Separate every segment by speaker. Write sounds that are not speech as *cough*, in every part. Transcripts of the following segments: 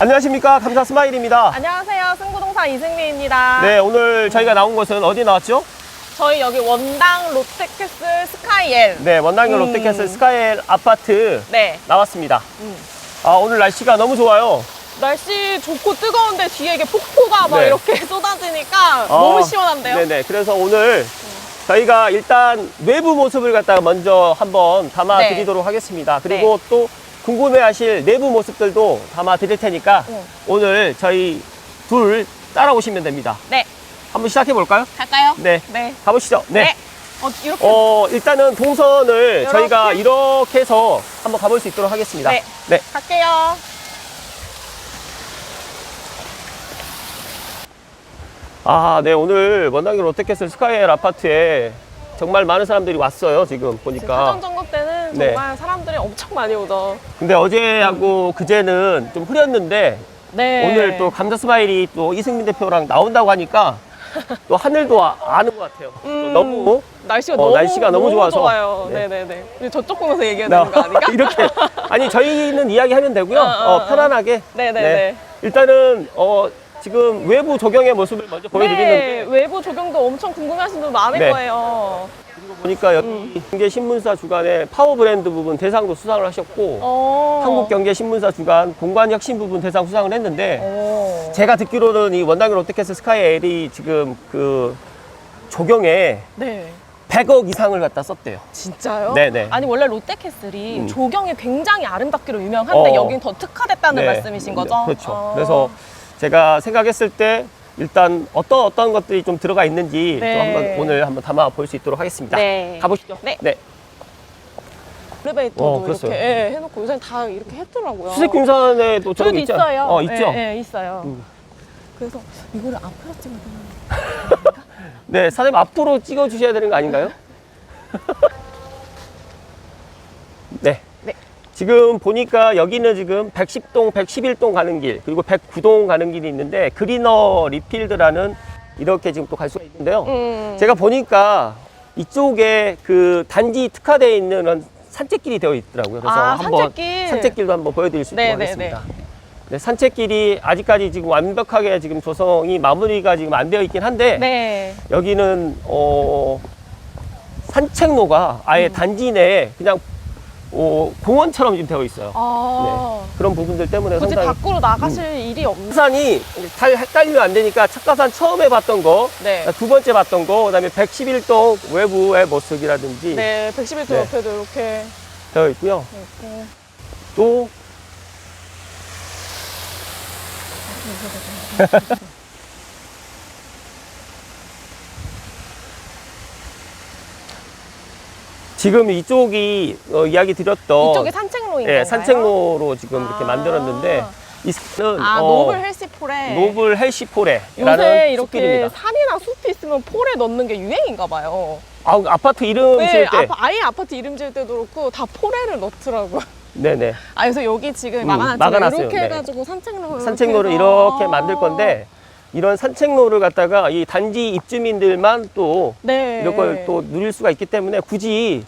Speaker 1: 안녕하십니까 감사 스마일입니다.
Speaker 2: 안녕하세요. 승부동산 이승미입니다.
Speaker 1: 네 오늘 저희가 나온 곳은 어디 나왔죠?
Speaker 2: 저희 여기 원당 롯데캐슬 스카이엘.
Speaker 1: 네 원당역
Speaker 2: 음.
Speaker 1: 롯데캐슬 스카이엘 아파트
Speaker 2: 네.
Speaker 1: 나왔습니다.
Speaker 2: 음.
Speaker 1: 아 오늘 날씨가 너무 좋아요.
Speaker 2: 날씨 좋고 뜨거운데 뒤에 이게 폭포가 막
Speaker 1: 네.
Speaker 2: 이렇게 *laughs* 쏟아지니까
Speaker 1: 아,
Speaker 2: 너무 시원한데요?
Speaker 1: 네네 그래서 오늘 저희가 일단 외부 모습을 갖다가 먼저 한번 담아드리도록 하겠습니다. 그리고
Speaker 2: 네.
Speaker 1: 또 궁금해하실 내부 모습들도 담아 드릴 테니까
Speaker 2: 응.
Speaker 1: 오늘 저희 둘 따라오시면 됩니다.
Speaker 2: 네.
Speaker 1: 한번 시작해 볼까요?
Speaker 2: 갈까요?
Speaker 1: 네.
Speaker 2: 네.
Speaker 1: 가보시죠. 네.
Speaker 2: 어, 이렇게.
Speaker 1: 어, 일단은 동선을
Speaker 2: 이렇게?
Speaker 1: 저희가 이렇게 해서 한번 가볼 수 있도록 하겠습니다.
Speaker 2: 네.
Speaker 1: 네.
Speaker 2: 갈게요.
Speaker 1: 아, 네. 오늘 원당역 롯데캐슬 스카이엘 아파트에 정말 많은 사람들이 왔어요. 지금
Speaker 2: 지금
Speaker 1: 보니까.
Speaker 2: 사전 점검 때는
Speaker 1: 네.
Speaker 2: 정말 사람들이 엄청 많이 오죠.
Speaker 1: 근데 어제하고 그제는 좀 흐렸는데
Speaker 2: 네.
Speaker 1: 오늘 또 감자 스마일이 또 이승민 대표랑 나온다고 하니까 *laughs* 또 하늘도 아, 아는 것 같아요. 또
Speaker 2: 음.
Speaker 1: 너무
Speaker 2: 날씨가
Speaker 1: 어,
Speaker 2: 너무
Speaker 1: 날씨가 너무 좋아서.
Speaker 2: 좋아요.
Speaker 1: 네.
Speaker 2: 네, 네, 네. 저쪽 보면서 얘기해야 되는 거 아닌가? *laughs*
Speaker 1: 이렇게 아니 저희는 이야기하면 되고요. *laughs*
Speaker 2: 어, 어,
Speaker 1: 어,
Speaker 2: 어.
Speaker 1: 편안하게.
Speaker 2: 네, 네, 네.
Speaker 1: 일단은 어, 지금 외부 조경의 모습을 먼저
Speaker 2: 네,
Speaker 1: 보여드리는데
Speaker 2: 외부 조경도 엄청 궁금해하시는 분 많을
Speaker 1: 네.
Speaker 2: 거예요.
Speaker 1: 그리고 보니까 여기
Speaker 2: 음.
Speaker 1: 경제신문사 주간에 파워 브랜드 부분 대상도 수상을 하셨고
Speaker 2: 어.
Speaker 1: 한국경제신문사 주간 공간혁신 부분 대상 수상을 했는데
Speaker 2: 어.
Speaker 1: 제가 듣기로는 이 원당역 롯데캐슬 스카이엘이 지금 그 조경에
Speaker 2: 네.
Speaker 1: 100억 이상을 갖다 썼대요.
Speaker 2: 진짜요?
Speaker 1: 네네.
Speaker 2: 아니 원래 롯데캐슬이
Speaker 1: 음.
Speaker 2: 조경이 굉장히 아름답기로 유명한데
Speaker 1: 어.
Speaker 2: 여긴 더 특화됐다는
Speaker 1: 네.
Speaker 2: 말씀이신 거죠?
Speaker 1: 네, 그렇죠.
Speaker 2: 어.
Speaker 1: 그래서 제가 생각했을 때 일단 어떤 어떤 것들이 좀 들어가 있는지
Speaker 2: 네.
Speaker 1: 또 한번 오늘 한번 담아 볼 수 있도록 하겠습니다.
Speaker 2: 네.
Speaker 1: 가보시죠.
Speaker 2: 네.
Speaker 1: 네.
Speaker 2: 엘리베이터도
Speaker 1: 어,
Speaker 2: 이렇게
Speaker 1: 그랬어요.
Speaker 2: 예, 해놓고 요새 다 이렇게 했더라고요.
Speaker 1: 수색빙산에도 저런
Speaker 2: 저기
Speaker 1: 거 있죠?
Speaker 2: 있어요.
Speaker 1: 어, 있죠.
Speaker 2: 예, 예, 있어요.
Speaker 1: 음.
Speaker 2: 그래서 이거를 앞으로 찍어야 되나? *laughs*
Speaker 1: 네, 사장님 앞으로 찍어 주셔야 되는 거 아닌가요? *laughs* 네.
Speaker 2: 네.
Speaker 1: 지금 보니까 여기는 지금 110동, 111동 가는 길, 그리고 109동 가는 길이 있는데 그리너 리필드라는 이렇게 지금 또 갈 수가 있는데요.
Speaker 2: 음.
Speaker 1: 제가 보니까 이쪽에 그 단지 특화되어 있는 그런 산책길이 되어 있더라고요. 그래서
Speaker 2: 아,
Speaker 1: 한번
Speaker 2: 산책길.
Speaker 1: 산책길도 한번 보여드릴 수 있도록
Speaker 2: 네, 네,
Speaker 1: 하겠습니다. 네, 산책길이 아직까지 지금 완벽하게 지금 조성이 마무리가 지금 안 되어 있긴 한데
Speaker 2: 네.
Speaker 1: 여기는 어 산책로가 아예
Speaker 2: 음.
Speaker 1: 단지 내에 그냥 어, 공원처럼 지금 되어 있어요.
Speaker 2: 아.
Speaker 1: 그런 부분들 때문에
Speaker 2: 굳이
Speaker 1: 상당히
Speaker 2: 밖으로 나가실 일이 없는.
Speaker 1: 부산이 잘 헷갈리면 안 되니까 착가산 처음에 봤던 거,
Speaker 2: 네.
Speaker 1: 두 번째 봤던 거, 그다음에 111동 외부의 모습이라든지
Speaker 2: 네, 111도
Speaker 1: 네.
Speaker 2: 옆에도 이렇게
Speaker 1: 되어 있고요.
Speaker 2: 이렇게.
Speaker 1: 또 *laughs* 지금 이쪽이 어, 이야기 드렸던
Speaker 2: 이쪽이 산책로인가요?
Speaker 1: 예, 산책로로 지금 이렇게
Speaker 2: 아.
Speaker 1: 만들었는데 이는
Speaker 2: 아, 노블 헬시폴에
Speaker 1: 노블 헬시포레라는
Speaker 2: 요새 이렇게
Speaker 1: 숲길입니다.
Speaker 2: 산이나 숲이 있으면 폴에 넣는 게 유행인가 봐요.
Speaker 1: 아, 아파트 이름
Speaker 2: 네,
Speaker 1: 지을 때
Speaker 2: 아파, 아예 아파트 이름 지을 때도 그렇고 다 폴에를 넣더라고요.
Speaker 1: 네네
Speaker 2: 아, 그래서 여기 지금
Speaker 1: 음,
Speaker 2: 막아놨잖아요.
Speaker 1: 막아놨어요.
Speaker 2: 이렇게
Speaker 1: 네.
Speaker 2: 해가지고 산책로
Speaker 1: 산책로를
Speaker 2: 해서.
Speaker 1: 이렇게
Speaker 2: 아.
Speaker 1: 만들 건데 이런 산책로를 갖다가 이 단지 입주민들만 또
Speaker 2: 네.
Speaker 1: 이런 걸 또 누릴 수가 있기 때문에 굳이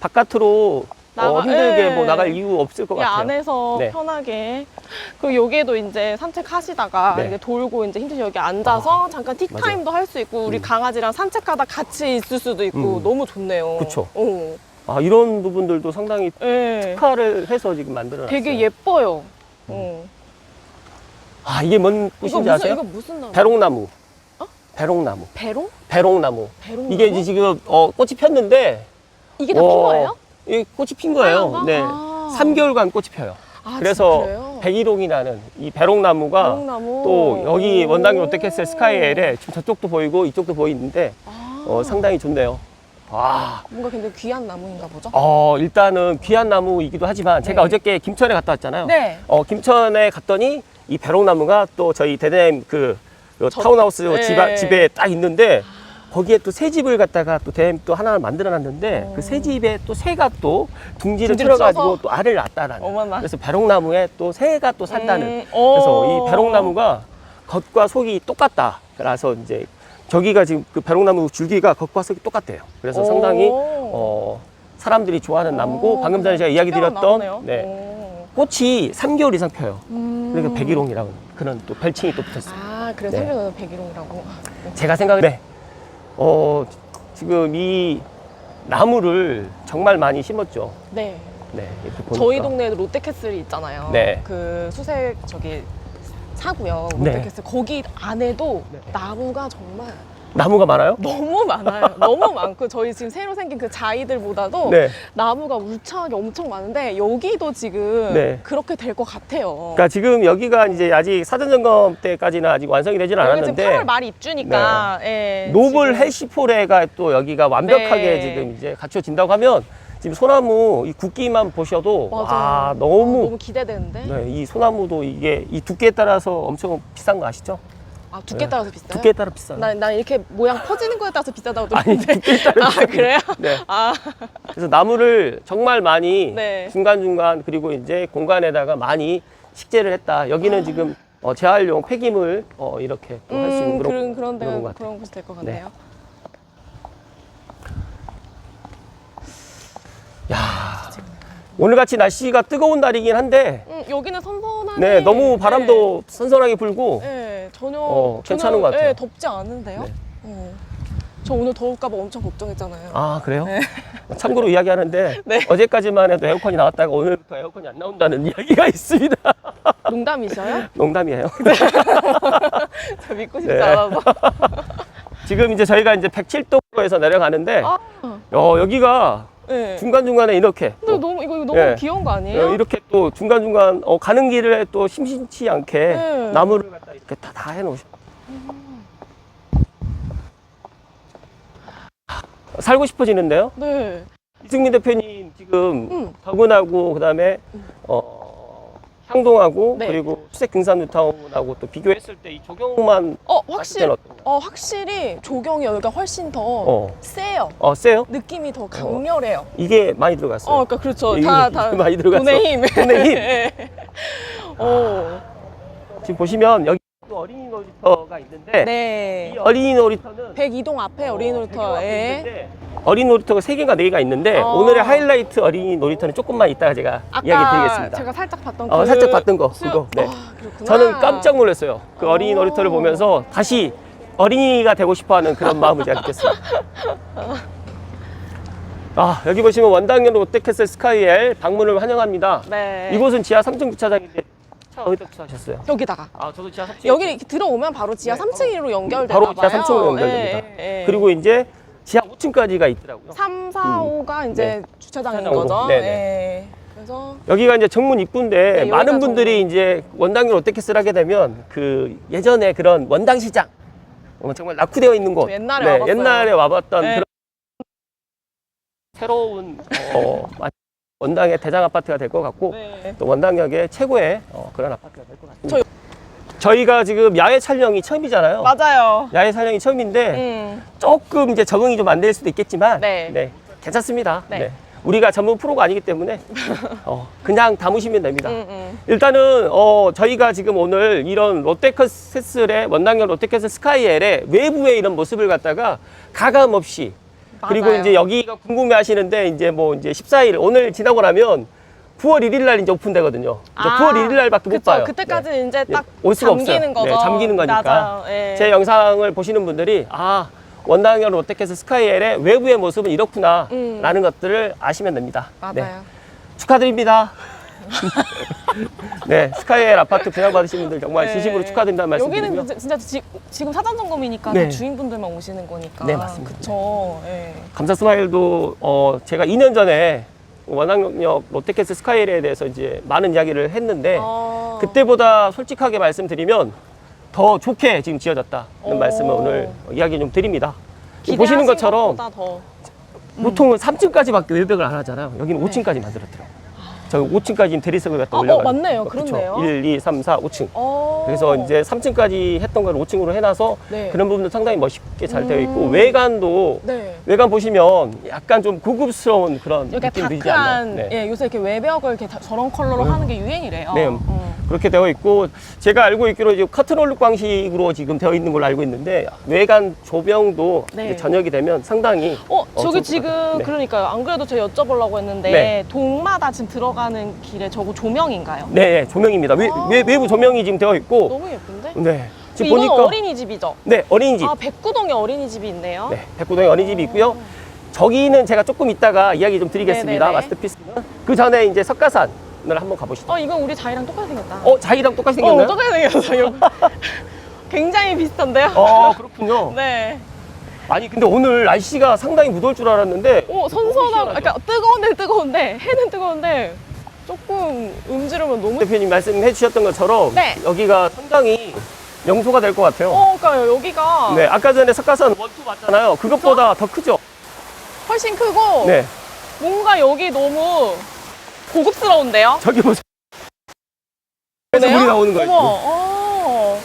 Speaker 1: 바깥으로 어,
Speaker 2: 나가-
Speaker 1: 힘들게
Speaker 2: 네.
Speaker 1: 뭐 나갈 이유 없을 것
Speaker 2: 이
Speaker 1: 같아요.
Speaker 2: 안에서
Speaker 1: 네.
Speaker 2: 편하게 그리고 여기에도 이제 산책하시다가
Speaker 1: 네.
Speaker 2: 이렇게 돌고 이제 힘드시 여기 앉아서 잠깐 티타임도 할 수 있고 우리
Speaker 1: 음.
Speaker 2: 강아지랑 산책하다 같이 있을 수도 있고
Speaker 1: 음.
Speaker 2: 너무 좋네요.
Speaker 1: 그쵸.
Speaker 2: 어.
Speaker 1: 아, 이런 부분들도 상당히
Speaker 2: 네.
Speaker 1: 특화를 해서 지금 만들어놨어요.
Speaker 2: 되게 예뻐요. 어.
Speaker 1: 아 이게 뭔
Speaker 2: 이거
Speaker 1: 꽃인지
Speaker 2: 무슨
Speaker 1: 아세요?
Speaker 2: 이거 무슨 나무?
Speaker 1: 배롱나무.
Speaker 2: 어?
Speaker 1: 배롱나무.
Speaker 2: 배롱?
Speaker 1: 배롱나무.
Speaker 2: 배롱?
Speaker 1: 이게 이제 지금 어, 꽃이 폈는데
Speaker 2: 이게 다핀
Speaker 1: 어,
Speaker 2: 거예요?
Speaker 1: 이 꽃이 핀 거예요.
Speaker 2: 거?
Speaker 1: 네.
Speaker 2: 아.
Speaker 1: 3개월간 꽃이 펴요.
Speaker 2: 아,
Speaker 1: 그래서
Speaker 2: 진짜?
Speaker 1: 백일홍이라는 이 배롱나무가
Speaker 2: 배롱나무.
Speaker 1: 또 여기
Speaker 2: 오.
Speaker 1: 원당역 롯데캐슬 스카이엘에 지금 저쪽도 보이고 이쪽도 보이는데
Speaker 2: 아.
Speaker 1: 어, 상당히 좋네요. 와,
Speaker 2: 뭔가 굉장히 귀한 나무인가 보죠?
Speaker 1: 어, 일단은 귀한 나무이기도 하지만 제가
Speaker 2: 네.
Speaker 1: 어저께 김천에 갔다 왔잖아요.
Speaker 2: 네.
Speaker 1: 어, 김천에 갔더니 이 배롱나무가 또 저희 대대님 그, 그
Speaker 2: 저-
Speaker 1: 타운하우스
Speaker 2: 네.
Speaker 1: 집, 집에 딱 있는데 거기에 또 새 집을 갖다가 또 대대님 또 하나를 만들어 놨는데
Speaker 2: 어.
Speaker 1: 그새 집에 또 새가 또 둥지를 틀어가지고? 또 알을 낳았다라는.
Speaker 2: 어머나.
Speaker 1: 그래서 배롱나무에 또 새가 또 산다는.
Speaker 2: 음,
Speaker 1: 그래서
Speaker 2: 오.
Speaker 1: 이 배롱나무가 겉과 속이 똑같다. 그래서 이제 저기가 지금 그 배롱나무 줄기가 겉과 속이 똑같대요. 그래서
Speaker 2: 오.
Speaker 1: 상당히 어, 사람들이 좋아하는 나무고
Speaker 2: 오,
Speaker 1: 방금 전에 제가 이야기 드렸던.
Speaker 2: 네, 오.
Speaker 1: 꽃이 3개월 이상 펴요.
Speaker 2: 음.
Speaker 1: 그러니까 백일홍이라고 그런 또 별칭이 또 붙었어요.
Speaker 2: 아, 그래서
Speaker 1: 네.
Speaker 2: 삼겹은 백일홍이라고.
Speaker 1: 제가 생각에 네. 어, 지금 이 나무를 정말 많이 심었죠.
Speaker 2: 네.
Speaker 1: 네, 이렇게 보니까.
Speaker 2: 저희 동네에도 롯데캐슬이 있잖아요.
Speaker 1: 네.
Speaker 2: 그 수색 저기 사구요.
Speaker 1: 네.
Speaker 2: 롯데캐슬 거기 안에도
Speaker 1: 네.
Speaker 2: 나무가 정말
Speaker 1: 나무가 많아요?
Speaker 2: 너무 많아요. 너무 많고 저희 지금 새로 생긴 그 자이들보다도
Speaker 1: 네.
Speaker 2: 나무가 울창하게 엄청 많은데 여기도 지금
Speaker 1: 네.
Speaker 2: 그렇게 될 것 같아요.
Speaker 1: 그러니까 지금 여기가 이제 아직 사전 점검 때까지는 아직 완성이 되지는
Speaker 2: 여기 지금
Speaker 1: 않았는데
Speaker 2: 8월 말 입주니까 예,
Speaker 1: 노블
Speaker 2: 지금
Speaker 1: 헬시포레가 또 여기가 완벽하게
Speaker 2: 네.
Speaker 1: 지금 이제 갖춰진다고 하면 지금 소나무 이 굵기만 보셔도
Speaker 2: 맞아요.
Speaker 1: 아
Speaker 2: 아,
Speaker 1: 너무
Speaker 2: 너무 기대되는데.
Speaker 1: 네, 이 소나무도 이게 이 두께에 따라서 엄청 비싼 거 아시죠?
Speaker 2: 아 두께
Speaker 1: 네.
Speaker 2: 따라서 비싸요?
Speaker 1: 두께에 따라 비싸요.
Speaker 2: 나, 나 이렇게 모양 퍼지는 거에 따라서 비싸다고
Speaker 1: 아니
Speaker 2: 들었는데.
Speaker 1: 두께에 따라
Speaker 2: 아
Speaker 1: 비싸요.
Speaker 2: 그래요?
Speaker 1: 네.
Speaker 2: 아
Speaker 1: 그래서 나무를 정말 많이
Speaker 2: 네.
Speaker 1: 중간중간 그리고 이제 공간에다가 많이 식재를 했다. 여기는 지금 어, 재활용 폐기물 어, 이렇게 또 할 수 있는
Speaker 2: 음,
Speaker 1: 그런,
Speaker 2: 그런 그런 데가
Speaker 1: 그런 것 같아요.
Speaker 2: 그런 곳이 될 것
Speaker 1: 네.
Speaker 2: 같네요.
Speaker 1: 야 오늘 같이 날씨가 뜨거운 날이긴 한데
Speaker 2: 음, 여기는 선선하게.
Speaker 1: 네 너무 바람도 선선하게 불고
Speaker 2: 네, 네, 전혀
Speaker 1: 어, 괜찮은 것 같아요.
Speaker 2: 네, 덥지 않은데요.
Speaker 1: 네.
Speaker 2: 어. 저 오늘 더울까봐 엄청 걱정했잖아요.
Speaker 1: 아 그래요?
Speaker 2: 네. *laughs*
Speaker 1: 참고로 이야기하는데 *laughs*
Speaker 2: 네.
Speaker 1: 어제까지만 해도 에어컨이 나왔다가 오늘부터 에어컨이 안 나온다는 *laughs* 이야기가 있습니다.
Speaker 2: 농담이셔요?
Speaker 1: 농담이에요.
Speaker 2: 저 믿고 싶지
Speaker 1: 네.
Speaker 2: 않아서.
Speaker 1: 지금 이제 저희가 이제 107도에서 내려가는데
Speaker 2: 아,
Speaker 1: 어, 여기가
Speaker 2: 네.
Speaker 1: 중간중간에 이렇게
Speaker 2: 근데
Speaker 1: 또
Speaker 2: 너무 이거 너무
Speaker 1: 네.
Speaker 2: 귀여운 거 아니에요?
Speaker 1: 어, 이렇게 또 중간중간 어, 가는 길에 또 심심치 않게
Speaker 2: 네.
Speaker 1: 나무를 이렇게 다, 다 해놓으셔. 살고 싶어지는데요.
Speaker 2: 네.
Speaker 1: 이승민 대표님 지금
Speaker 2: 음.
Speaker 1: 더근하고 그다음에 어, 향동하고
Speaker 2: 네.
Speaker 1: 그리고 수색 등산 뉴타운하고 또 비교했을 때 이 조경만
Speaker 2: 어
Speaker 1: 봤을
Speaker 2: 확실
Speaker 1: 때는 어떤가요?
Speaker 2: 어 확실히 조경이 여기가 훨씬 더
Speaker 1: 어.
Speaker 2: 세요.
Speaker 1: 어 세요?
Speaker 2: 느낌이 더 강렬해요.
Speaker 1: 이게 많이 들어갔어요.
Speaker 2: 어, 그러니까 그렇죠.
Speaker 1: 이게
Speaker 2: 다, 다
Speaker 1: 많이 들어갔어.
Speaker 2: 돈의 힘.
Speaker 1: 돈의 힘.
Speaker 2: 예. 오,
Speaker 1: 지금 보시면 여기 또 어린이 놀이터가 있는데
Speaker 2: 네.
Speaker 1: 이 어린이 놀이터는
Speaker 2: 102동 앞에 어린이 놀이터. 예.
Speaker 1: 에 어린이 놀이터가 세 개가 네 개가 있는데
Speaker 2: 어.
Speaker 1: 오늘의 하이라이트 어린이 놀이터는 조금만 이따가 제가 이야기 드리겠습니다.
Speaker 2: 제가 살짝 봤던
Speaker 1: 어,
Speaker 2: 그
Speaker 1: 살짝 봤던 거,
Speaker 2: 수영-
Speaker 1: 그거, 네.
Speaker 2: 아, 그렇구나.
Speaker 1: 저는 깜짝 놀랐어요. 그 어린이
Speaker 2: 오.
Speaker 1: 놀이터를 보면서 다시 어린이가 되고 싶어하는 그런 마음을 제가 느꼈어요. *laughs* 아 여기 보시면 원당역 롯데캐슬 스카이엘 방문을 환영합니다.
Speaker 2: 네.
Speaker 1: 이곳은 지하 3층 주차장인데 차 어디다 주차하셨어요?
Speaker 2: 여기다가
Speaker 1: 아 저도 지하 3층
Speaker 2: 여기 이렇게 들어오면 바로 지하
Speaker 1: 네.
Speaker 2: 3층으로 연결되나
Speaker 1: 바로 지하
Speaker 2: 봐요.
Speaker 1: 3층으로 연결됩니다.
Speaker 2: 예, 예, 예.
Speaker 1: 그리고 이제 지하 5층까지가 있더라고요.
Speaker 2: 3, 4, 5가 이제
Speaker 1: 네.
Speaker 2: 주차장인
Speaker 1: 주차장으로.
Speaker 2: 거죠.
Speaker 1: 네네.
Speaker 2: 예. 그래서
Speaker 1: 여기가 이제 정문 입구인데
Speaker 2: 네, 여기가
Speaker 1: 많은 분들이. 이제 원당역 롯데캐슬 하게 되면 그 예전에 그런 원당 시장 어, 정말 낙후되어 있는 곳
Speaker 2: 저 옛날에
Speaker 1: 네,
Speaker 2: 와봤어요.
Speaker 1: 옛날에 와봤던
Speaker 2: 네.
Speaker 1: 그런 *laughs* 새로운 어, 원당의 대장 아파트가 될 것 같고
Speaker 2: 네.
Speaker 1: 또 원당역의 최고의 어, 그런 아파트가 될 것 같습니다.
Speaker 2: 저희-
Speaker 1: 저희가 지금 야외 촬영이 처음이잖아요.
Speaker 2: 맞아요.
Speaker 1: 야외 촬영이 처음인데
Speaker 2: 음.
Speaker 1: 조금 이제 적응이 좀 안 될 수도 있겠지만
Speaker 2: 네.
Speaker 1: 괜찮습니다.
Speaker 2: 네.
Speaker 1: 네. 우리가 전문 프로가 아니기 때문에 *laughs* 어, 그냥 담으시면 됩니다.
Speaker 2: 음, 음.
Speaker 1: 일단은 어, 저희가 지금 오늘 이런 롯데캐슬의 원당역 롯데캐슬 스카이엘의 외부의 이런 모습을 갖다가 가감 없이 그리고
Speaker 2: 맞아요.
Speaker 1: 이제 여기가 궁금해 하시는데 이제 뭐 이제 14일 오늘 지나고 나면 9월 1일 날 이제 오픈되거든요. 이제 9월 1일 날밖에 못
Speaker 2: 아, 그쵸.
Speaker 1: 봐요.
Speaker 2: 그때까지
Speaker 1: 네.
Speaker 2: 이제 딱
Speaker 1: 올 수가
Speaker 2: 잠기는
Speaker 1: 없어요.
Speaker 2: 거죠.
Speaker 1: 네, 잠기는 거니까.
Speaker 2: 맞아요. 예.
Speaker 1: 제 영상을 보시는 분들이 아 원당역 롯데캐슬 스카이엘의 외부의 모습은 이렇구나
Speaker 2: 음.
Speaker 1: 라는 것들을 아시면 됩니다.
Speaker 2: 맞아요.
Speaker 1: 네. 축하드립니다. *laughs* 네, 스카이엘 아파트 분양받으신 분들 정말
Speaker 2: 네.
Speaker 1: 진심으로 축하드린다는 말씀드리고요.
Speaker 2: 여기는 진짜, 진짜 지, 금 사전 점검이니까
Speaker 1: 네.
Speaker 2: 주인분들만 오시는 거니까.
Speaker 1: 네, 맞습니다.
Speaker 2: 그쵸. 예.
Speaker 1: 감사 스마일도 어, 제가 2년 전에 원당역 롯데캐슬 스카이엘에 대해서 이제 많은 이야기를 했는데
Speaker 2: 어.
Speaker 1: 그때보다 솔직하게 말씀드리면 더 좋게 지금 지어졌다는
Speaker 2: 오.
Speaker 1: 말씀을 오늘 이야기 좀 드립니다.
Speaker 2: 기대하신
Speaker 1: 보시는 것처럼
Speaker 2: 것보다 더.
Speaker 1: 보통은 3층까지밖에 외벽을 안 하잖아요. 여기는 5층까지 만들었더라고요. 저 5층까지 지금 대리석을 갖다
Speaker 2: 아,
Speaker 1: 올려가
Speaker 2: 어, 맞네요. 그렇네요.
Speaker 1: 1, 2, 3, 4, 5층.
Speaker 2: 어.
Speaker 1: 그래서 이제 3층까지 했던 걸 5층으로 해놔서
Speaker 2: 네.
Speaker 1: 그런 부분도 상당히 멋있게 잘 되어 있고
Speaker 2: 음.
Speaker 1: 외관도
Speaker 2: 네.
Speaker 1: 외관 보시면 약간 좀 고급스러운 그런
Speaker 2: 이렇게
Speaker 1: 느낌 들지 않나요?
Speaker 2: 다크한
Speaker 1: 네.
Speaker 2: 예, 요새 이렇게 외벽을 이렇게 다- 저런 컬러로
Speaker 1: 음.
Speaker 2: 하는 게 유행이래요.
Speaker 1: 네.
Speaker 2: 음.
Speaker 1: 그렇게 되어 있고 제가 알고 있기로 이제 커트롤 방식으로 지금 되어 있는 걸로 알고 있는데 외관 조명도
Speaker 2: 네.
Speaker 1: 이제 저녁이 되면 상당히
Speaker 2: 어,
Speaker 1: 어,
Speaker 2: 저기 지금.
Speaker 1: 네.
Speaker 2: 그러니까요. 안 그래도 제가 여쭤보려고 했는데
Speaker 1: 네.
Speaker 2: 동마다 지금 들어가는 길에 저거 조명인가요?
Speaker 1: 네 조명입니다. 외,
Speaker 2: 아.
Speaker 1: 외, 외부 조명이 지금 되어 있고
Speaker 2: 너무 예쁜데?
Speaker 1: 네 지금
Speaker 2: 이건
Speaker 1: 보니까
Speaker 2: 어린이집이죠?
Speaker 1: 네 어린이집
Speaker 2: 아, 백구동에 어린이집이 있네요.
Speaker 1: 네 백구동에 어린이집이 있고요. 저기는 제가 조금 이따가 이야기 좀 드리겠습니다.
Speaker 2: 네네네.
Speaker 1: 마스터피스는 그 전에 이제 석가산 을 한번 가보시죠.
Speaker 2: 어, 이건 우리 자이랑 똑같이 생겼다.
Speaker 1: 어 자이랑 똑같이
Speaker 2: 어,
Speaker 1: 생겼나요?
Speaker 2: 똑같이 생겼어요. *laughs* 굉장히 비슷한데요?
Speaker 1: 어 그렇군요. *laughs*
Speaker 2: 네.
Speaker 1: 아니 근데 오늘 날씨가 상당히 무더울 줄 알았는데
Speaker 2: 오,
Speaker 1: 너무
Speaker 2: 선선하고? 그러니까 뜨거운데 뜨거운데, 해는 뜨거운데, 조금 음지르면 너무.
Speaker 1: 대표님 말씀해 주셨던 것처럼
Speaker 2: 네.
Speaker 1: 여기가 상당히 명소가 될 것 같아요.
Speaker 2: 어, 그러니까요. 여기가
Speaker 1: 네, 아까 전에 석가산 원투 봤잖아요. 그것보다 더 크죠?
Speaker 2: 훨씬 크고,
Speaker 1: 네,
Speaker 2: 뭔가 여기 너무 고급스러운데요?
Speaker 1: 저기 보세요. 그래서? 물이 나오는 거예요.
Speaker 2: 어머, 어.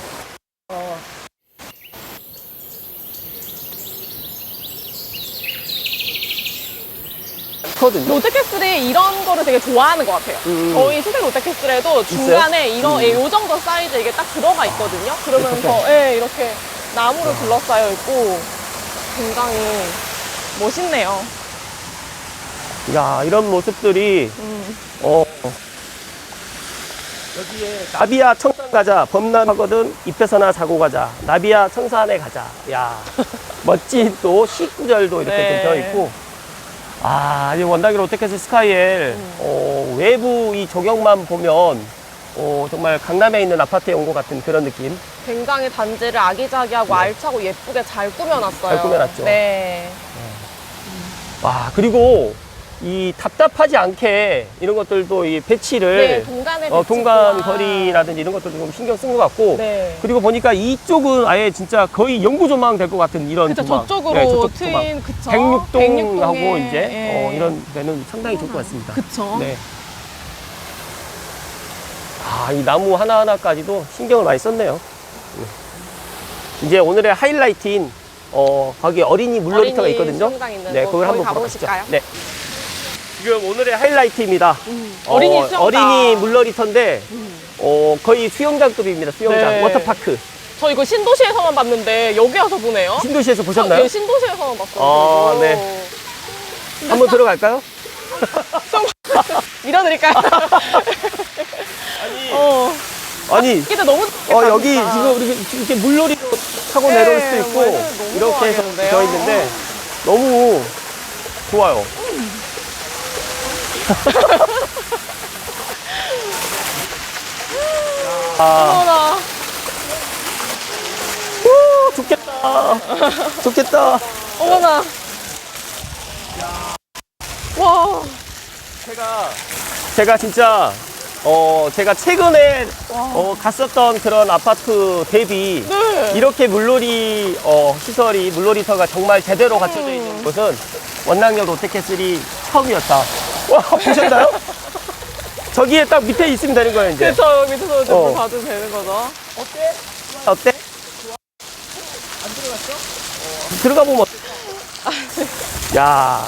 Speaker 1: 크거든요.
Speaker 2: 롯데캐슬이 이런 거를 되게 좋아하는 것 같아요.
Speaker 1: 음.
Speaker 2: 저희 수색 롯데캐슬에도 중간에 이런
Speaker 1: 음.
Speaker 2: 예, 요 정도 사이즈 이게 딱 들어가 있거든요. 그러면서 예, 이렇게 나무로 둘러싸여 있고 굉장히 멋있네요.
Speaker 1: 야, 이런 모습들이
Speaker 2: 음.
Speaker 1: 어 여기에 나비야 청산 가자 범람하거든 잎에서나 자고 가자 나비야 청산에 가자 야 *laughs* 멋진 또 시구절도 이렇게
Speaker 2: 네.
Speaker 1: 좀 되어 있고 아, 이 원당이 롯데캐슬 스카이엘
Speaker 2: 음.
Speaker 1: 어, 외부 이 조경만 보면 어, 정말 강남에 있는 아파트에 온 것 같은 그런 느낌.
Speaker 2: 굉장히 단지를 아기자기하고
Speaker 1: 네.
Speaker 2: 알차고 예쁘게 잘 꾸며놨어요.
Speaker 1: 잘 꾸며놨죠.
Speaker 2: 네.
Speaker 1: 와, 그리고 이 답답하지 않게 이런 것들도 이
Speaker 2: 네,
Speaker 1: 배치를
Speaker 2: 동간의
Speaker 1: 어, 동간
Speaker 2: 배치구와.
Speaker 1: 거리라든지 이런 것들도 좀 신경 쓴 것 같고
Speaker 2: 네.
Speaker 1: 그리고 보니까 이쪽은 아예 진짜 거의 영구 조망 될 것 같은 이런
Speaker 2: 그쵸,
Speaker 1: 조망.
Speaker 2: 저쪽으로
Speaker 1: 네, 저쪽 조망.
Speaker 2: 트인, 그쵸.
Speaker 1: 백육동하고
Speaker 2: 백육동에,
Speaker 1: 이제
Speaker 2: 예.
Speaker 1: 어, 이런 데는 상당히 좋을 것 같습니다.
Speaker 2: 그쵸.
Speaker 1: 네. 아, 이 나무 하나하나까지도 신경을 많이 썼네요. 네. 이제 오늘의 하이라이트인 어, 거기 어린이 물놀이터가
Speaker 2: 어린이
Speaker 1: 있거든요.
Speaker 2: 수영장 있는
Speaker 1: 네,
Speaker 2: 곳,
Speaker 1: 그걸 한번 보러 가시죠.
Speaker 2: 가보실까요?
Speaker 1: 네. 지금 오늘의 하이라이트입니다.
Speaker 2: 음,
Speaker 1: 어,
Speaker 2: 어린이 수영장.
Speaker 1: 어린이 물놀이터인데
Speaker 2: 음.
Speaker 1: 어, 거의 수영장급입니다. 수영장,
Speaker 2: 네.
Speaker 1: 워터파크.
Speaker 2: 저 이거 신도시에서만 봤는데 여기 와서 보네요.
Speaker 1: 신도시에서
Speaker 2: 어,
Speaker 1: 보셨나요?
Speaker 2: 예, 신도시에서만 봤어요.
Speaker 1: 아. 네. 한번 들어갈까요? *laughs*
Speaker 2: 밀어드릴까요?
Speaker 1: 아니,
Speaker 2: 어.
Speaker 1: 아니,
Speaker 2: 근데 너무
Speaker 1: 어, 여기 지금 이렇게, 이렇게 물놀이로 타고
Speaker 2: 네,
Speaker 1: 내려올 수도 있고,
Speaker 2: 완전 너무
Speaker 1: 이렇게 해서
Speaker 2: 좋아하겠는데요?
Speaker 1: 되어 있는데, 너무 좋아요. 아,
Speaker 2: 어머나.
Speaker 1: 오, 좋겠다. 좋겠다.
Speaker 2: 어머나. 와.
Speaker 1: 제가, 제가 진짜, 어, 제가 최근에
Speaker 2: 와.
Speaker 1: 어, 갔었던 그런 아파트 대비
Speaker 2: 네.
Speaker 1: 이렇게 물놀이 어, 시설이 물놀이터가 정말 제대로 갖춰져
Speaker 2: 음.
Speaker 1: 있는 곳은 원당역 롯데캐슬이 처음이었다. 와 보셨나요? 저기에 딱 밑에 있으면 되는 거예요 이제.
Speaker 2: 여기 밑에서 이제
Speaker 1: 어.
Speaker 2: 물 봐도 되는 거죠.
Speaker 1: 어때? 어때? 안 들어갔어? 어, 들어가 보면 어때? 야,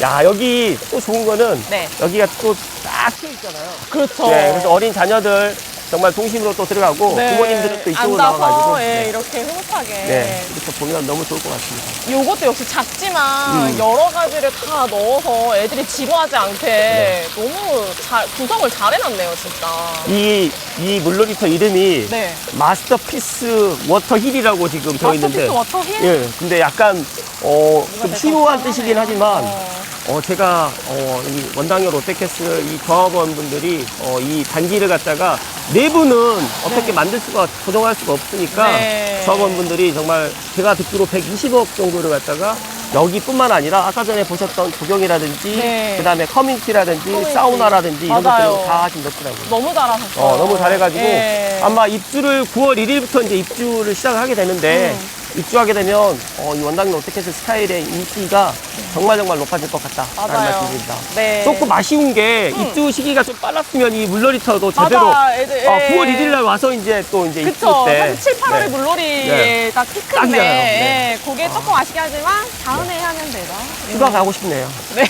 Speaker 1: 야 여기 또 좋은 거는
Speaker 2: 네.
Speaker 1: 여기가 또딱 트여 있잖아요.
Speaker 2: 그렇죠.
Speaker 1: 네, 그래서 어린 자녀들 정말 중심으로 또 들어가고
Speaker 2: 네.
Speaker 1: 부모님들은 또 이쪽으로
Speaker 2: 앉아서
Speaker 1: 나와가지고
Speaker 2: 예,
Speaker 1: 네.
Speaker 2: 이렇게 흐뭇하게.
Speaker 1: 네, 이렇게 보면 너무 좋을 것 같습니다.
Speaker 2: 요것도 역시 작지만
Speaker 1: 음.
Speaker 2: 여러 가지를 다 넣어서 애들이 지루하지 않게
Speaker 1: 네.
Speaker 2: 너무 잘 구성을 잘 해놨네요, 진짜.
Speaker 1: 이, 이 물놀이터 이름이
Speaker 2: 네.
Speaker 1: 마스터피스 워터힐이라고 지금 되어 있는데,
Speaker 2: 마스터피스 워터힐?
Speaker 1: 예, 근데 약간 어, 좀
Speaker 2: 적당하네요.
Speaker 1: 뜻이긴 하지만,
Speaker 2: 어.
Speaker 1: 어, 제가 어, 이 원당역 롯데캐슬 이 조합원 분들이 어, 이 단지를 갖다가 내부는 어떻게 만들 수가 조정할 수가 없으니까
Speaker 2: 네.
Speaker 1: 조합원분들이 정말 제가 듣기로 120억 정도를 갖다가 여기뿐만 아니라 아까 전에 보셨던 조경이라든지
Speaker 2: 네.
Speaker 1: 그다음에 커뮤니티라든지
Speaker 2: 커뮤니티.
Speaker 1: 사우나라든지 이런
Speaker 2: 맞아요.
Speaker 1: 것들을 다 하신다더라고요.
Speaker 2: 너무 잘하셨어요.
Speaker 1: 어, 너무 잘해가지고
Speaker 2: 예.
Speaker 1: 아마 입주를 9월 1일부터 이제 입주를 시작을 하게 되는데
Speaker 2: 음.
Speaker 1: 입주하게 되면 어, 이 원당 롯데캐슬 스타일의 인기가 정말 정말 높아질 것 같다라는
Speaker 2: 맞아요.
Speaker 1: 말씀드립니다.
Speaker 2: 네.
Speaker 1: 조금 아쉬운 게
Speaker 2: 음.
Speaker 1: 입주 시기가 좀 빨랐으면 이 물놀이터도 제대로
Speaker 2: 맞아, 애들,
Speaker 1: 어,
Speaker 2: 예.
Speaker 1: 9월 1일 날 와서 이제 또 이제 입주
Speaker 2: 그쵸.
Speaker 1: 때
Speaker 2: 사실 7, 8월에
Speaker 1: 네.
Speaker 2: 물놀이에
Speaker 1: 네.
Speaker 2: 딱 피크인데,
Speaker 1: 딱이잖아요. 네.
Speaker 2: 예, 그게 조금 아쉽게 하지만 다음에 하면 되죠.
Speaker 1: 휴가 가고 싶네요.
Speaker 2: 네.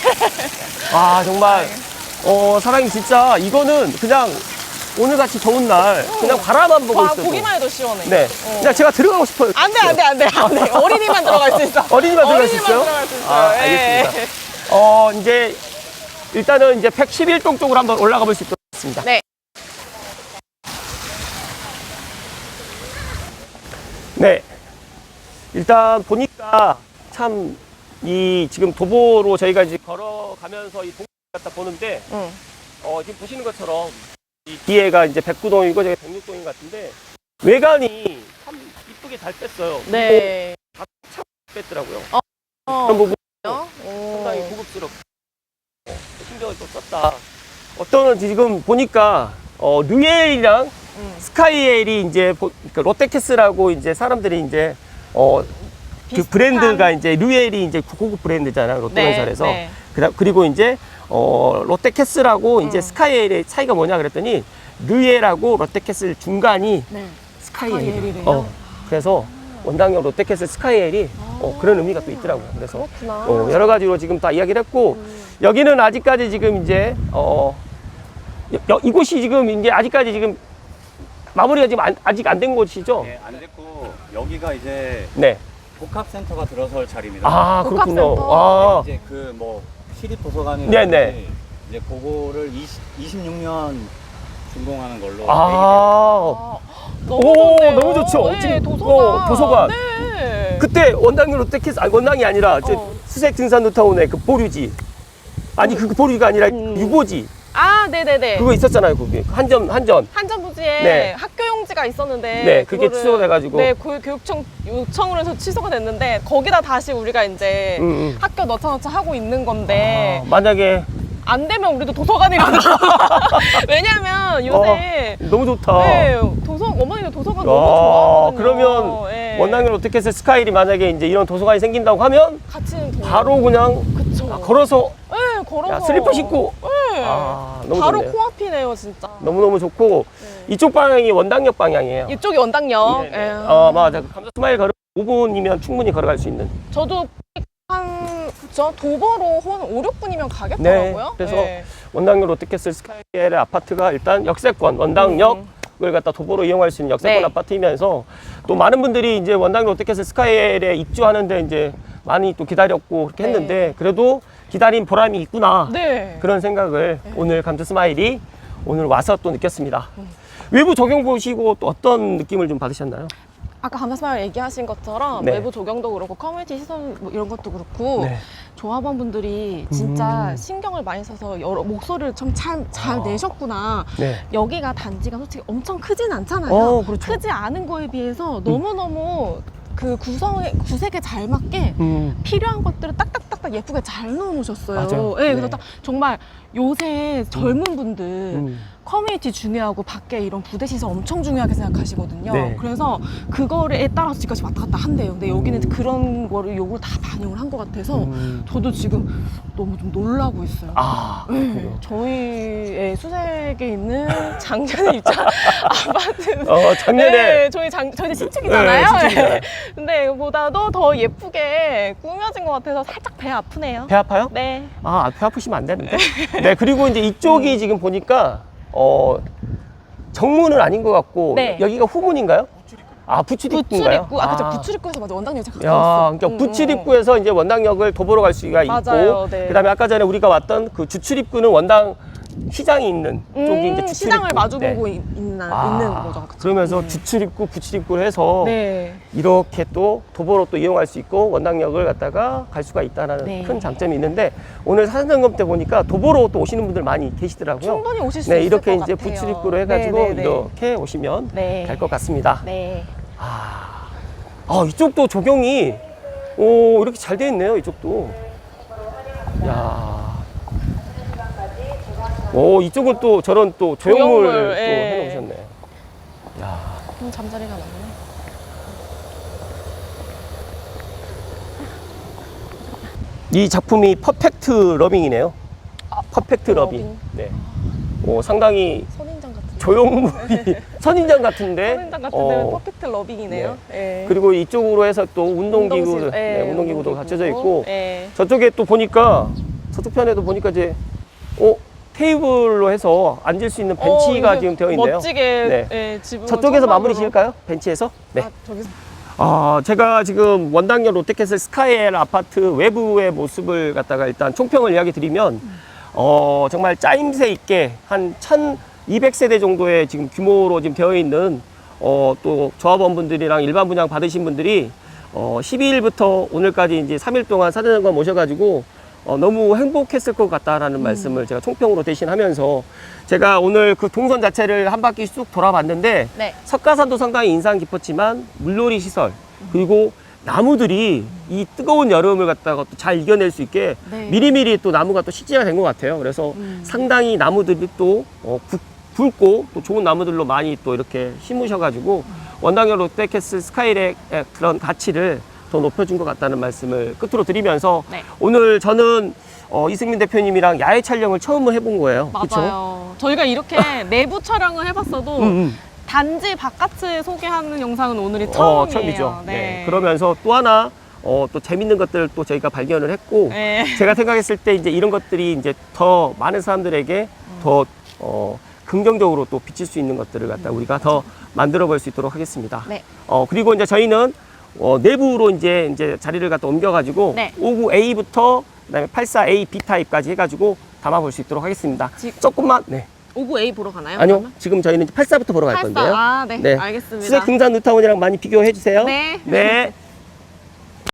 Speaker 1: 아 정말 *laughs* 어 사장님 진짜 이거는 그냥 오늘 같이 좋은 날 그냥 바라만 보고
Speaker 2: 와,
Speaker 1: 있어도
Speaker 2: 보기만 해도 시원해.
Speaker 1: 네.
Speaker 2: 어.
Speaker 1: 그냥 제가 들어가고 싶어요.
Speaker 2: 안 돼, 안 돼, 안 돼, 안 돼. *laughs* 어린이만 들어갈 수 있어.
Speaker 1: 어린이만 들어갈 수 있어요?
Speaker 2: 들어갈 수 있어요.
Speaker 1: 아,
Speaker 2: 예.
Speaker 1: 알겠습니다. 어, 이제 일단은 이제 111동 쪽으로 한번 올라가 볼 수 있도록 하겠습니다.
Speaker 2: 네.
Speaker 1: 네. 일단 보니까 참 이 지금 도보로 저희가 이제 걸어가면서 이 동네 갖다 보는데
Speaker 2: 응.
Speaker 1: 어, 지금 보시는 것처럼 이 뒤에가 이제 백구동이고 저기 백육동인 것 같은데 외관이 참 이쁘게 잘 뺐어요.
Speaker 2: 네.
Speaker 1: 참 뺐더라고요.
Speaker 2: 어.
Speaker 1: 그런 부분
Speaker 2: 어?
Speaker 1: 상당히 고급스럽고 어, 신경을 또 썼다. 어떤 지금 보니까 어, 류엘이랑
Speaker 2: 음.
Speaker 1: 스카이엘이 이제 보- 그 롯데캐스라고 이제 사람들이 이제 어, 그
Speaker 2: 비슷한-
Speaker 1: 브랜드가 이제 류엘이 이제 고급 브랜드잖아요 롯데건설에서
Speaker 2: 네.
Speaker 1: 그다- 그리고 이제 어, 롯데캐스라고 이제
Speaker 2: 음.
Speaker 1: 스카이엘의 차이가 뭐냐 그랬더니 류엘하고 롯데캐슬 중간이
Speaker 2: 네.
Speaker 1: 스카이엘이에요.
Speaker 2: 스카이엘이래요?
Speaker 1: 어, 그래서 원당형 롯데캐슬 스카이엘이 어, 그런 의미가 또 있더라고요. 그래서
Speaker 2: 그렇구나.
Speaker 1: 어, 여러 가지로 지금 다 이야기를 했고
Speaker 2: 음.
Speaker 1: 여기는 아직까지 지금 이제 어 여- 여- 이곳이 지금 이제 아직까지 지금 마무리가 지금 안- 아직 안 된 곳이죠?
Speaker 3: 네, 안 됐고 여기가 이제
Speaker 1: 네.
Speaker 3: 복합센터가 들어설 자리입니다.
Speaker 1: 아 그렇군요.
Speaker 2: 복합센터.
Speaker 1: 아,
Speaker 3: 이제 그 뭐 시립 도서관이
Speaker 1: 네네.
Speaker 3: 이제 그거를 20, 26년 준공하는 걸로
Speaker 1: 아,
Speaker 2: 아, 너무
Speaker 1: 오,
Speaker 2: 좋네요.
Speaker 1: 너무 좋죠.
Speaker 2: 네,
Speaker 1: 지금,
Speaker 2: 도서관.
Speaker 1: 어, 도서관.
Speaker 2: 네.
Speaker 1: 그때 원당형 롯데캐슬 아니 원당이 아니라 저
Speaker 2: 어.
Speaker 1: 수색 등산로타운의 그 보류지. 아니 그 보류가 아니라
Speaker 2: 음.
Speaker 1: 유보지.
Speaker 2: 아, 네네네.
Speaker 1: 그거 있었잖아요 거기 한점 한전.
Speaker 2: 한전 부지에
Speaker 1: 네.
Speaker 2: 학교 용지가 있었는데
Speaker 1: 네, 그게
Speaker 2: 그거를-
Speaker 1: 취소가 돼가지고.
Speaker 2: 네, 그 교육청 요청을 해서 취소가 됐는데 거기다 다시 우리가 이제
Speaker 1: 음, 음.
Speaker 2: 학교 넣자 넣자 하고 있는 건데
Speaker 1: 아, 만약에
Speaker 2: 안 되면 우리도 도서관이라도 *laughs* 왜냐면 요새
Speaker 1: 너무 좋다.
Speaker 2: 네, 도서 어머니도 도서관
Speaker 1: 야,
Speaker 2: 너무 좋아하거든요.
Speaker 1: 그러면
Speaker 2: 네.
Speaker 1: 원당형 롯데캐슬 스카이리 만약에 이제 이런 도서관이 생긴다고 하면
Speaker 2: 같이는 동-
Speaker 1: 바로 그냥
Speaker 2: 그쵸.
Speaker 1: 아, 걸어서
Speaker 2: 네, 걸어서
Speaker 1: 야, 슬리퍼 신고
Speaker 2: 네.
Speaker 1: 아, 너무
Speaker 2: 바로
Speaker 1: 좋네요.
Speaker 2: 코앞이네요, 진짜.
Speaker 1: 너무너무 좋고
Speaker 2: 네.
Speaker 1: 이쪽 방향이 원당역 방향이에요.
Speaker 2: 이쪽이 원당역.
Speaker 1: 네네.
Speaker 2: 예.
Speaker 1: 어, 맞아. 감자 스마일 걸어 5분이면 충분히 걸어갈 수 있는.
Speaker 2: 저도 한 그쵸 도보로 한 5, 6분이면 가겠더라고요.
Speaker 1: 네, 그래서
Speaker 2: 네.
Speaker 1: 원당역 롯데캐슬 스카이의 아파트가 일단 역세권 원당역을
Speaker 2: 음.
Speaker 1: 갖다 도보로 이용할 수 있는 역세권
Speaker 2: 네.
Speaker 1: 아파트이면서 또 많은 분들이 이제 원당역 롯데캐슬 스카이에 입주하는데 이제 많이 또 기다렸고 그렇게
Speaker 2: 네.
Speaker 1: 했는데 그래도 기다린 보람이 있구나
Speaker 2: 네.
Speaker 1: 그런 생각을 오늘 감투 스마일이 오늘 와서 또 느꼈습니다.
Speaker 2: 음.
Speaker 1: 외부 적용 보시고 또 어떤 느낌을 좀 받으셨나요?
Speaker 2: 아까 감사스마일 얘기하신 것처럼
Speaker 1: 네.
Speaker 2: 외부 조경도 그렇고 커뮤니티 시설 뭐 이런 것도 그렇고
Speaker 1: 네.
Speaker 2: 조합원분들이 진짜
Speaker 1: 음.
Speaker 2: 신경을 많이 써서 여러 목소리를 좀 잘 잘
Speaker 1: 아.
Speaker 2: 내셨구나.
Speaker 1: 네.
Speaker 2: 여기가 단지가 솔직히 엄청 크진 않잖아요.
Speaker 1: 어, 그렇죠.
Speaker 2: 크지 않은 거에 비해서 너무너무 그 구성에 구색에 잘 맞게
Speaker 1: 음.
Speaker 2: 필요한 것들을 딱딱딱딱 예쁘게 잘 넣어 놓으셨어요.
Speaker 1: 맞아요.
Speaker 2: 네,
Speaker 1: 네.
Speaker 2: 그래서 딱 정말 요새 젊은 분들
Speaker 1: 음.
Speaker 2: 커뮤니티 중요하고 밖에 이런 부대 시설 엄청 중요하게 생각하시거든요.
Speaker 1: 네.
Speaker 2: 그래서 그거에 따라서 집까지 왔다 갔다 한대요. 근데 여기는
Speaker 1: 음.
Speaker 2: 그런 거를 요걸 다 반영을 한 것 같아서
Speaker 1: 음.
Speaker 2: 저도 지금 너무 좀 놀라고 있어요.
Speaker 1: 아,
Speaker 2: 네,
Speaker 1: 그렇군요.
Speaker 2: 저희의 수색에 있는 장년의 입장 아파트.
Speaker 1: 어, 작년에
Speaker 2: 네, 저희 장, 저희 신축이잖아요.
Speaker 1: 네, 신축이잖아요.
Speaker 2: 근데 이거보다도 더 예쁘게 꾸며진 것 같아서 살짝 배 아프네요.
Speaker 1: 배 아파요?
Speaker 2: 네.
Speaker 1: 아, 배 아프시면 안 되는데. *laughs* 네, 그리고 이제 이쪽이 지금 보니까, 어, 정문은 아닌 것 같고,
Speaker 2: 네.
Speaker 1: 여기가 후문인가요? 아, 부출입구인가요?
Speaker 2: 부출입구. 아, 그쵸. 부출입구에서 맞아. 원당역 제가
Speaker 1: 야,
Speaker 2: 가까웠어.
Speaker 1: 그러니까
Speaker 2: 음, 음,
Speaker 1: 부출입구에서 이제 원당역을 도보로 갈 수가 있고,
Speaker 2: 맞아요, 네.
Speaker 1: 그다음에 아까 전에 우리가 왔던 그 주출입구는 원당 시장이 있는
Speaker 2: 음,
Speaker 1: 쪽이 이제 주출입구.
Speaker 2: 시장을 마주보고
Speaker 1: 네.
Speaker 2: 있- 있는,
Speaker 1: 아,
Speaker 2: 있는 거죠. 그쵸?
Speaker 1: 그러면서
Speaker 2: 네.
Speaker 1: 주출입구, 부출입구를 해서
Speaker 2: 네.
Speaker 1: 이렇게 또 도보로 또 이용할 수 있고 원당역을 갖다가 갈 수가 있다는
Speaker 2: 네.
Speaker 1: 큰 장점이 있는데 오늘 사전 점검 때 보니까 도보로 또 오시는 분들 많이 계시더라고요.
Speaker 2: 충분히 오실 수
Speaker 1: 네,
Speaker 2: 있을
Speaker 1: 이렇게
Speaker 2: 것
Speaker 1: 이제
Speaker 2: 같아요.
Speaker 1: 부출입구로 해가지고
Speaker 2: 네, 네, 네.
Speaker 1: 이렇게 오시면
Speaker 2: 네.
Speaker 1: 될 것 같습니다.
Speaker 2: 네.
Speaker 1: 아, 아, 이쪽도 조경이 오 이렇게 잘 돼 있네요. 이쪽도. 야. 오 이쪽은 또 저런 또 조형물,
Speaker 2: 조형물,
Speaker 1: 또
Speaker 2: 예.
Speaker 1: 해놓으셨네. 야.
Speaker 2: 음, 잠자리가 많네.
Speaker 1: 이 작품이 퍼펙트 러빙이네요. 퍼펙트 러빙.
Speaker 2: 러빙.
Speaker 1: 네. 오, 상당히
Speaker 2: 선인장 같은.
Speaker 1: 조형물이 *laughs* 선인장 같은데.
Speaker 2: 선인장 같은데
Speaker 1: 어,
Speaker 2: 퍼펙트 러빙이네요. 네.
Speaker 1: 그리고 이쪽으로 해서 또 운동기구,
Speaker 2: 운동실,
Speaker 1: 네,
Speaker 2: 예,
Speaker 1: 운동기구도
Speaker 2: 운동기구.
Speaker 1: 갖춰져 있고
Speaker 2: 예.
Speaker 1: 저쪽에 또 보니까 저쪽 편에도 보니까 이제 어 테이블로 해서 앉을 수 있는 벤치가
Speaker 2: 어,
Speaker 1: 지금 되어 있네요.
Speaker 2: 멋지게
Speaker 1: 네.
Speaker 2: 예, 지붕을
Speaker 1: 저쪽에서 마무리. 지을까요? 벤치에서? 네.
Speaker 2: 아, 저기서
Speaker 1: 아, 제가 지금 원당역 롯데캐슬 스카이엘 아파트 외부의 모습을 갖다가 일단 총평을 이야기 드리면, 어, 정말 짜임새 있게 한 1200세대 정도의 지금 규모로 지금 되어 있는, 어, 또 조합원분들이랑 일반 분양 받으신 분들이, 어, 12일부터 오늘까지 이제 3일 동안 사전점검 모셔가지고, 어, 너무 행복했을 것 같다라는 말씀을 제가 총평으로 대신하면서 제가 오늘 그 동선 자체를 한 바퀴 쑥 돌아봤는데
Speaker 2: 네.
Speaker 1: 석가산도 상당히 인상 깊었지만 물놀이 시설 그리고 나무들이 이 뜨거운 여름을 갖다가 또 잘 이겨낼 수 있게
Speaker 2: 네.
Speaker 1: 미리미리 또 나무가 또 식재가 된 것 같아요. 그래서
Speaker 2: 음.
Speaker 1: 상당히 나무들이 또 어, 굵- 굵고 또 좋은 나무들로 많이 또 이렇게 심으셔가지고 원당역 롯데캐슬 스카이렉의 그런 가치를 더 높여준 것 같다는 말씀을 끝으로 드리면서
Speaker 2: 네.
Speaker 1: 오늘 저는 어, 이승민 대표님이랑 야외 촬영을 처음 해본 거예요. 그쵸?
Speaker 2: 맞아요. 저희가 이렇게 *laughs* 내부 촬영을 해봤어도
Speaker 1: 음, 음.
Speaker 2: 단지 바깥을 소개하는 영상은 오늘이
Speaker 1: 어,
Speaker 2: 처음이에요.
Speaker 1: 처음이죠. 네. 그러면서 또 하나 어, 또 재밌는 것들을 또 저희가 발견을 했고
Speaker 2: 네.
Speaker 1: 제가 생각했을 때 이제 이런 것들이 이제 더 많은 사람들에게 더 어, 긍정적으로 또 비칠 수 있는 것들을 갖다 우리가 더 만들어 볼 수 있도록 하겠습니다.
Speaker 2: 네.
Speaker 1: 어, 그리고 이제 저희는 어, 내부로 이제 이제 자리를 갖다 옮겨가지고
Speaker 2: 네.
Speaker 1: 59A부터 그다음에 84A B 타입까지 해가지고 담아볼 수 있도록 하겠습니다.
Speaker 2: 지-
Speaker 1: 조금만 네
Speaker 2: 59A 보러 가나요?
Speaker 1: 아니요
Speaker 2: 그러면?
Speaker 1: 지금 저희는 84부터 보러 갈
Speaker 2: 84.
Speaker 1: 건데요.
Speaker 2: 아, 네.
Speaker 1: 네.
Speaker 2: 알겠습니다.
Speaker 1: 수색 등산 뉴타운이랑 많이 비교해 주세요.
Speaker 2: 네.
Speaker 1: 네. *laughs*